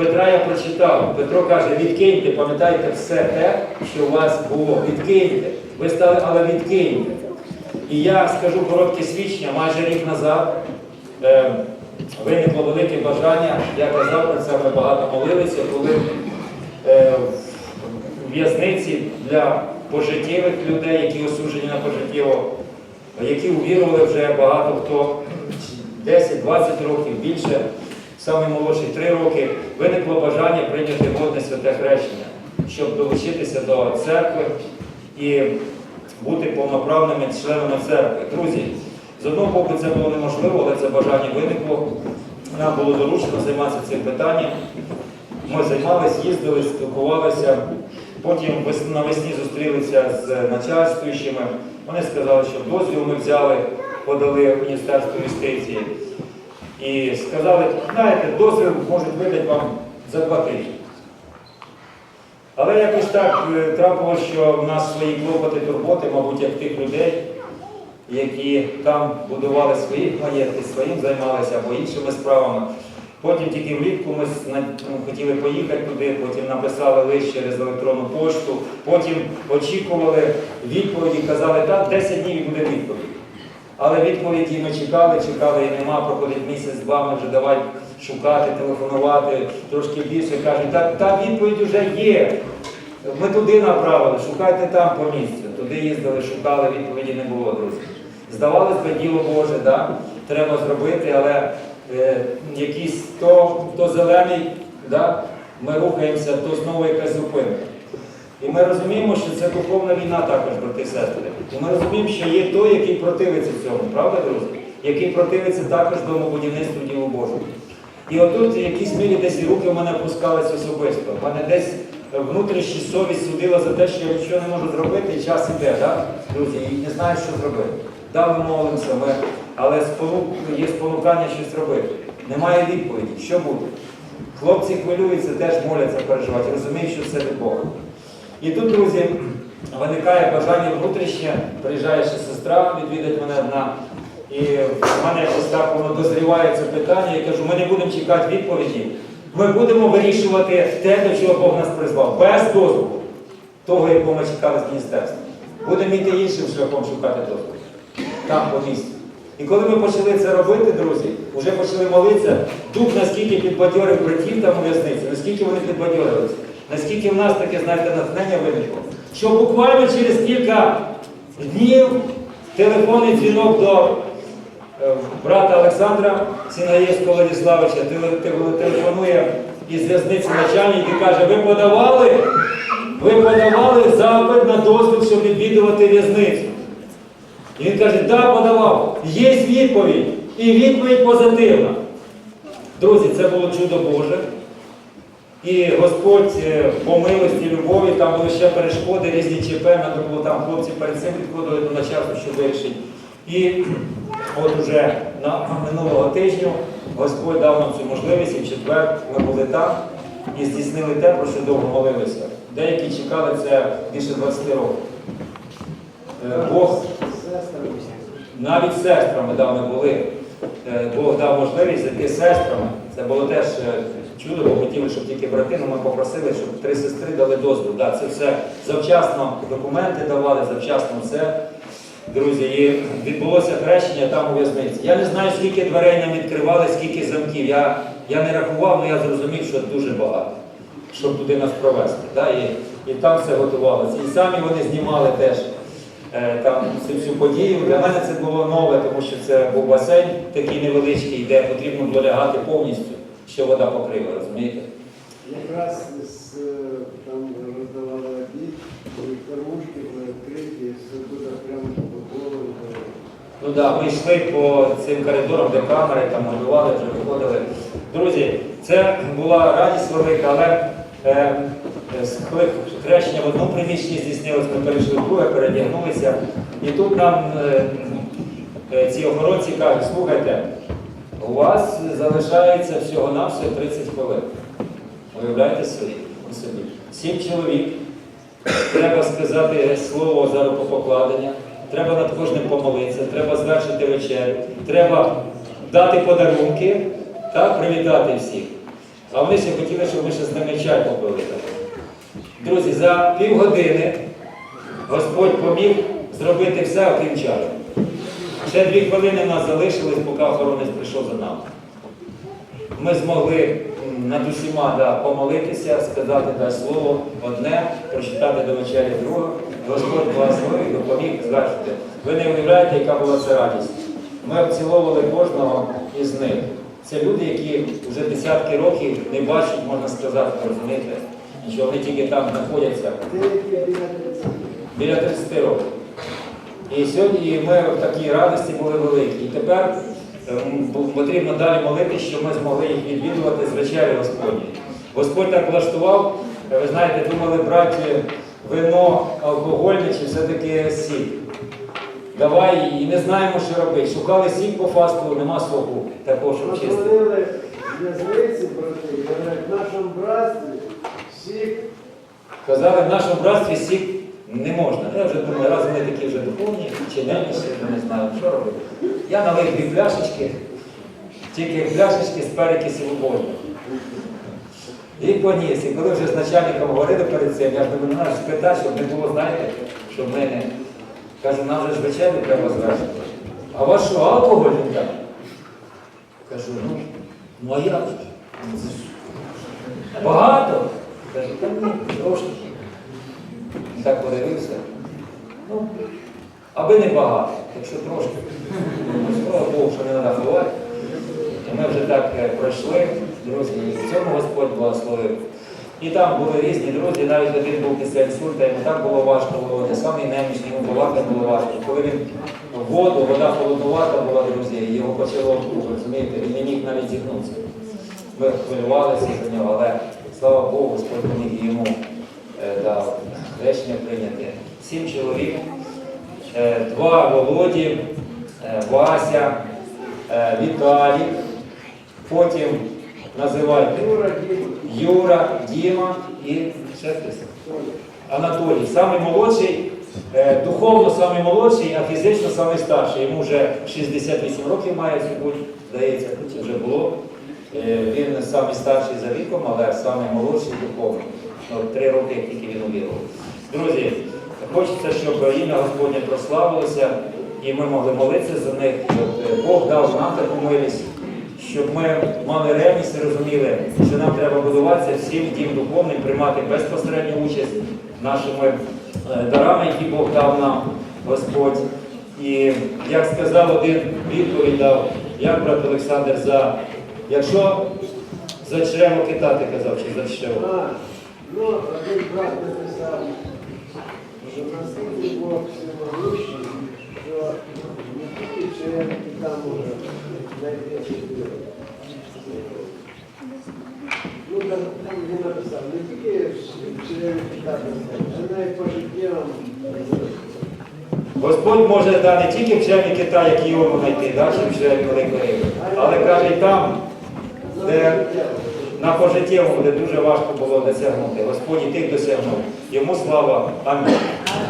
Петра я прочитав. Петро каже, відкиньте, пам'ятайте все те, що у вас було. Відкиньте. Ви стали, але відкиньте. І я скажу коротке свідчення, майже рік назад е, виникло велике бажання, я казав про це, ми багато молилися, коли е, в в'язниці для пожиттєвих людей, які осуджені на пожиттєво, які увірували вже багато хто 10-20 років більше, саме молодший 3 роки, виникло бажання прийняти водне святе хрещення, щоб долучитися до церкви і бути повноправними членами церкви. Друзі, з одного боку це було неможливо, але це бажання виникло. Нам було доручено займатися цим питанням. Ми займалися, їздили, спілкувалися. Потім навесні зустрілися з начальствуючими. Вони сказали, що дозвіл ми взяли, подали в Міністерство юстиції. І сказали, знаєте, дозвіл можуть видати вам за два тижні. Але якось так е, трапилося, що в нас свої клопоти, турботи, мабуть, як тих людей, які там будували свої маєтки, своїм займалися або іншими справами. Потім тільки влітку ми ну, хотіли поїхати туди, потім написали лист через електронну пошту, потім очікували відповіді, казали, так, 10 днів і буде відповідь. Але відповіді ми чекали, чекали і нема, проходить місяць-два, ми вже давай шукати, телефонувати, трошки більше. Кажуть, та, та відповідь вже є. Ми туди направили, шукайте там по місцю. Туди їздили, шукали, відповіді не було, друзі. Здавалось би, діло Боже, да? треба зробити, але е, якийсь то, то зелений, да? ми рухаємося, то знову якась зупинка. І ми розуміємо, що це духовна війна також, брати сестри. І ми розуміємо, що є той, який противиться цьому, правда, друзі? Який противиться також домобудівництву Ділу Божому. І отут в якійсь мірі десь руки в мене опускались особисто. В мене десь внутрішня совість судила за те, що я нічого не можу зробити, і час іде, так? друзі, і не знаю, що зробити. Да, молимося, ми, але спонук, є спонукання щось робити. Немає відповіді, що буде. Хлопці хвилюються, теж моляться, переживають, розуміють, що це від Бога. І тут, друзі, виникає бажання внутрішнє, приїжджає ще сестра, відвідать мене одна. І в мене якось так воно дозріває це питання. Я кажу, ми не будемо чекати відповіді. Ми будемо вирішувати те, до чого Бог нас призвав, без дозволу того, якого ми чекали з міністерства. Будемо йти іншим шляхом шукати дозволу. Там по місці. І коли ми почали це робити, друзі, вже почали молитися, дух наскільки підбадьорив братів там у в'язниці, наскільки вони підбадьорилися, наскільки в нас таке, знаєте, натхнення виникло, що буквально через кілька днів телефонний дзвінок до е, брата Олександра Сінаєвського Владиславича теле- теле- телефонує із в'язниці начальник і каже, ви подавали, ви подавали запит на дозвіл, щоб відвідувати в'язницю. І він каже, да, подавав. Є відповідь. І відповідь позитивна. Друзі, це було чудо Боже. І Господь е, по милості, любові, там були ще перешкоди, різні ЧП, треба було там хлопці перед цим підходили до начальства, що вирішить. І от уже на минулого тижня Господь дав нам цю можливість, і в четвер ми були там і здійснили те, про що довго молилися. Деякі чекали це більше 20 років. Е, Бог навіть сестрами да, ми були. Е, Бог дав можливість зайти сестрами. Це було теж чудо, бо хотіли, щоб тільки брати, але ми попросили, щоб три сестри дали дозвіл. Да, це все завчасно документи давали, завчасно все. Друзі, і відбулося хрещення там у в'язниці. Я не знаю, скільки дверей нам відкривали, скільки замків. Я, я не рахував, але я зрозумів, що дуже багато, щоб туди нас провести. Да? І, і там все готувалося. І самі вони знімали теж е, там всю подію. Для мене це було нове, тому що це був басейн такий невеличкий, де потрібно було лягати повністю, що вода покрила, розумієте? Якраз з, е, там роздавали обід, і кормушки були відкриті, все туди прямо по голову. Ну так, да, ми йшли по цим коридорам, де камери, там годували, вже виходили. Друзі, це була радість велика, але е, е, хрещення в одному приміщенні здійснилось, ми перейшли в друге, передягнулися. І тут нам е, е, ці охоронці кажуть, слухайте, у вас залишається всього-навсього 30 хвилин. Уявляєте собі? Сім чоловік. Треба сказати слово за рукопокладення, треба над кожним помолитися, треба звершити вечерю, треба дати подарунки та привітати всіх. А вони ще хотіли, щоб ми ще з ними чай попили. Друзі, за півгодини Господь поміг зробити все, окрім чаю. Ще дві хвилини в нас залишились, поки охоронець прийшов за нами. Ми змогли над усіма да, помолитися, сказати да, слово одне, прочитати до вечері друге. Господь благословив допоміг звершити. Ви не уявляєте, яка була це радість. Ми обціловували кожного із них. Це люди, які вже десятки років не бачать, можна сказати, розумієте, що вони тільки там знаходяться Деякі біля 30. біля 30 років. І сьогодні ми в такій радості були великі. І тепер ем, потрібно далі молитися, щоб ми змогли їх відвідувати з вечері Господні. Господь так влаштував, е, ви знаєте, думали брати вино алкогольне чи все-таки сік. Давай і не знаємо, що робити. Шукали сік по фасту, нема соку такого, щоб чистити. Позвонили в'язниці, брати, в нашому братстві всіх Казали, в нашому братстві сік не можна. Я вже думаю, раз вони такі вже духовні, чи не вже не знаю, що робити. Я налив дві пляшечки, тільки пляшечки з перекисів вогню. І поніс. І коли вже з начальником говорили перед цим, я ж думаю, ну, треба ж питати, щоб не було, знаєте, щоб в мене. Кажу, нам же ж вечерю треба звершити. А вас що, алкоголь не так? Кажу, ну, ну а як? Ну, Багато? Кажу, та трошки. Так подивився. Ну, аби не багато, якщо трошки. Слава Богу, що не треба ховати. Ми вже так е, пройшли, друзі, і в цьому Господь благословив. І там були різні друзі, навіть один був після інсульта, йому так було важко було, самий немічний, йому балакати було важко. Коли він воду, вода холоднувата була, друзі, його почало вдруг, розумієте, він не міг навіть зігнутися. Ми хвилювалися за нього, але слава Богу, Господь поміг йому е, дав речення прийняти. Сім чоловік, е, два Володі, е, Вася, е, Віталік, потім називають Юра Діма. І ще. Анатолій, самий молодший, духовно самий молодший, а фізично самий старший. Йому вже 68 років має сьогодні, здається, вже було. Е, Він самий старший за віком, але самий молодший духовно. Три роки, як тільки він увірував. Друзі, хочеться, щоб ім'я Господнє прославилося, і ми могли молитися за них. Е, Бог дав нам таку милість, щоб ми мали ревність і розуміли, що нам треба будуватися всім дім духовним, приймати безпосередню участь нашими е, дарами, які Бог дав нам, Господь. І як сказав один відповідь дав, як брат Олександр, за якщо за чрево китати казав, чи за чрево. А, ну, один брат написав, що наскільки Бог всемогущий, що не тільки черепки там уже знайдеться віру. Ну, там, там він написав, не тільки черепки там, а навіть по життєвам. Господь може да, не тільки в чремі кита, як йому знайти, да, чи в великої але каже, і там, де на пожиттєвому, де дуже важко було досягнути. Господь і тих досягнув. Йому слава. Амінь.